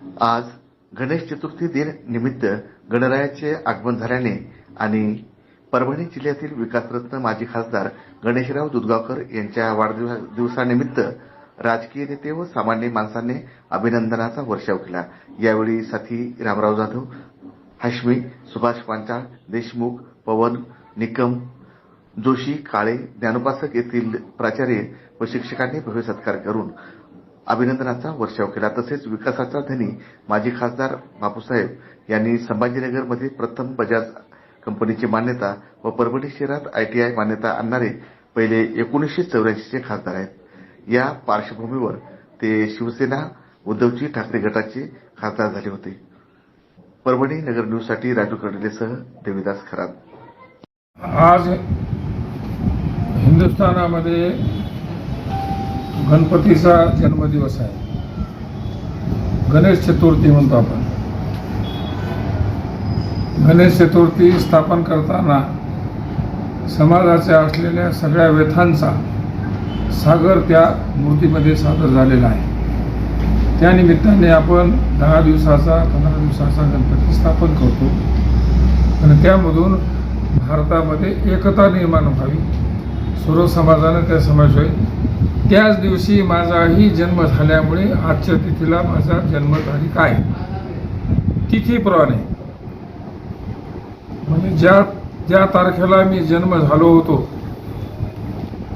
आज गणेश चतुर्थी दिन निमित्त गणरायाचे आगमन झाल्याने आणि परभणी जिल्ह्यातील विकासरत्न माजी खासदार गणेशराव दुधगावकर यांच्या वाढदिवसानिमित्त राजकीय नेते व सामान्य माणसांनी अभिनंदनाचा वर्षाव केला. यावेळी साथी रामराव जाधव हाशमी सुभाष पांचाळ देशमुख पवन निकम जोशी काळे ज्ञानोपासक येथील प्राचार्य व शिक्षकांनी भव्य सत्कार करून अभिनंदनाचा वर्षाव केला. तसेच विकासाचा धनी माजी खासदार बापूसाहेब यांनी संभाजीनगरमध्ये प्रथम बजाज कंपनीची मान्यता व परभणी शहरात आयटीआय मान्यता आणणारे पहिले एकोणीसशे चौऱ्याऐंशीचे खासदार आहेत. या पार्श्वभूमीवर ते शिवसेना उद्धवजी ठाकरे गटाचे खासदार झाले होते. परभणी नगर न्यूजसाठी राजू कर्डिलेसह देविदास खरात. आज हिंदुस्थानामध्ये गणपतीचा जन्मदिवस आहे. गणेश चतुर्थी म्हणतो आपण. गणेश चतुर्थी स्थापन करताना समाजाच्या असलेल्या सगळ्या व्यथांचा सागर त्या मूर्तीमध्ये सादर झालेला आहे. त्यानिमित्ताने आपण दहा दिवसाचा पंधरा दिवसाचा गणपती स्थापन करतो. आणि त्यामधून भारतामध्ये एकता निर्माण व्हावी. सर्व समाजाने त्या समावेश होईल त्याच दिवशी माझाही जन्म झाल्यामुळे आजच्या तिथीला माझा जन्मतारीख आहे. तिथीप्रमाणे म्हणजे ज्या ज्या तारखेला मी जन्म झालो होतो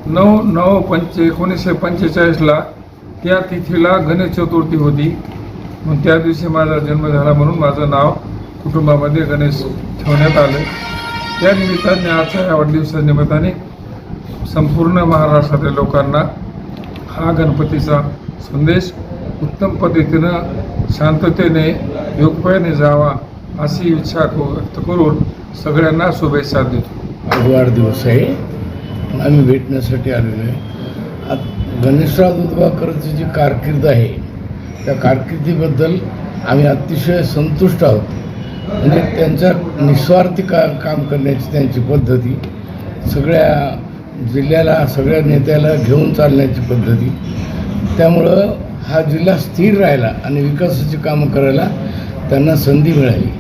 नऊ नऊ पंच एकोणीसशे पंचेचाळीसला त्या तिथीला गणेश चतुर्थी होती. मग त्या दिवशी माझा जन्म झाला म्हणून माझं नाव कुटुंबामध्ये गणेश ठेवण्यात आलं. त्या निमित्ताने आजच्या या वाढदिवसा निमित्ताने संपूर्ण महाराष्ट्रातील लोकांना हा गणपतीचा संदेश उत्तम पद्धतीनं शांततेने योगपयाने जावा अशी इच्छा व्यक्त करून सगळ्यांना शुभेच्छा देतो. वाढदिवस आहे. आम्ही भेटण्यासाठी आलेलो आहे. आत- गणेशराव दुधगावकरची जी कारकीर्द आहे त्या कारकिर्दीबद्दल आम्ही अतिशय संतुष्ट आहोत. म्हणजे त्यांच्या निस्वार्थी का काम करण्याची त्यांची पद्धती सगळ्या जिल्ह्याला सगळ्या नेत्याला घेऊन चालण्याची पद्धती. त्यामुळं हा जिल्हा स्थिर राहिला आणि विकासाची कामं करायला त्यांना संधी मिळाली.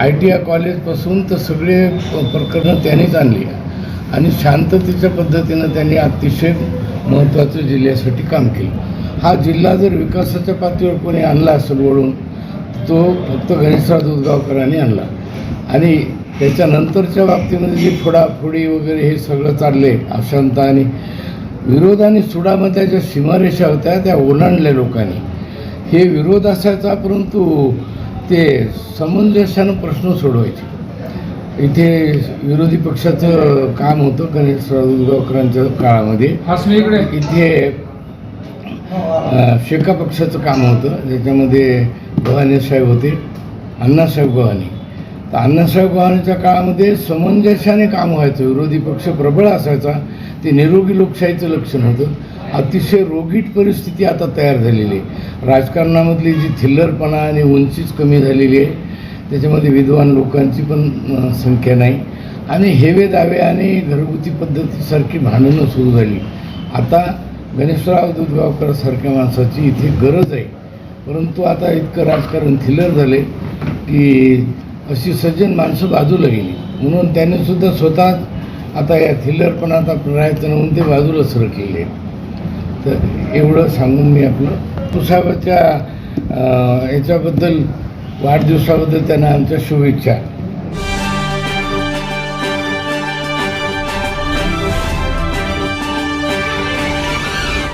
आय टी आय कॉलेजपासून तर सगळे प- प्रकरणं त्यांनीच आणली. आणि शांततेच्या पद्धतीनं त्यांनी अतिशय महत्त्वाचं जिल्ह्यासाठी काम केलं. हा जिल्हा जर विकासाच्या पातळीवर कोणी आणला असेल वळून तो फक्त गणेशराव दुधगावकरांनी आणला. आणि त्याच्यानंतरच्या बाबतीमध्ये जी फोडाफोडी वगैरे हे सगळं चालले अशांता आणि विरोध आणि सुडामध्ये ज्या सीमारेषा होत्या त्या ओलांडल्या लोकांनी. हे विरोध असायचा परंतु ते समंजस्यानं प्रश्न सोडवायचे. इथे विरोधी पक्षाचं काम होतं गणेशराव दुधगावकरांच्या काळामध्ये. इथे शेका पक्षाचं काम होतं ज्याच्यामध्ये गव्हाणे साहेब होते अण्णासाहेब गव्हाणे. तर अण्णासाहेब गव्हाणेच्या काळामध्ये समंजस्याने काम व्हायचं. विरोधी पक्ष प्रबळ असायचा. ते निरोगी लोकशाहीचं लक्षण होतं. अतिशय रोगीट परिस्थिती आता तयार झालेली आहे. राजकारणामधली जी थिल्लरपणा आणि उंचीच कमी झालेली आहे त्याच्यामध्ये विद्वान लोकांची पण संख्या नाही. आणि हेवे दावे आणि घरगुती पद्धतीसारखी भांडणं सुरू झाली. आता गणेशराव दुधगावकरसारख्या माणसाची इथे गरज आहे. परंतु आता इतकं राजकारण थिलर झाले की अशी सज्जन माणसं बाजूला गेली. म्हणून त्याने सुद्धा स्वतः आता या थिल्लरपणात आता प्रयत्न म्हणून ते बाजूला सर केले. तर एवढं सांगून मी आपलं तुसाबाच्या याच्याबद्दल वाढदिवसाबद्दल त्यांना आमच्या शुभेच्छा.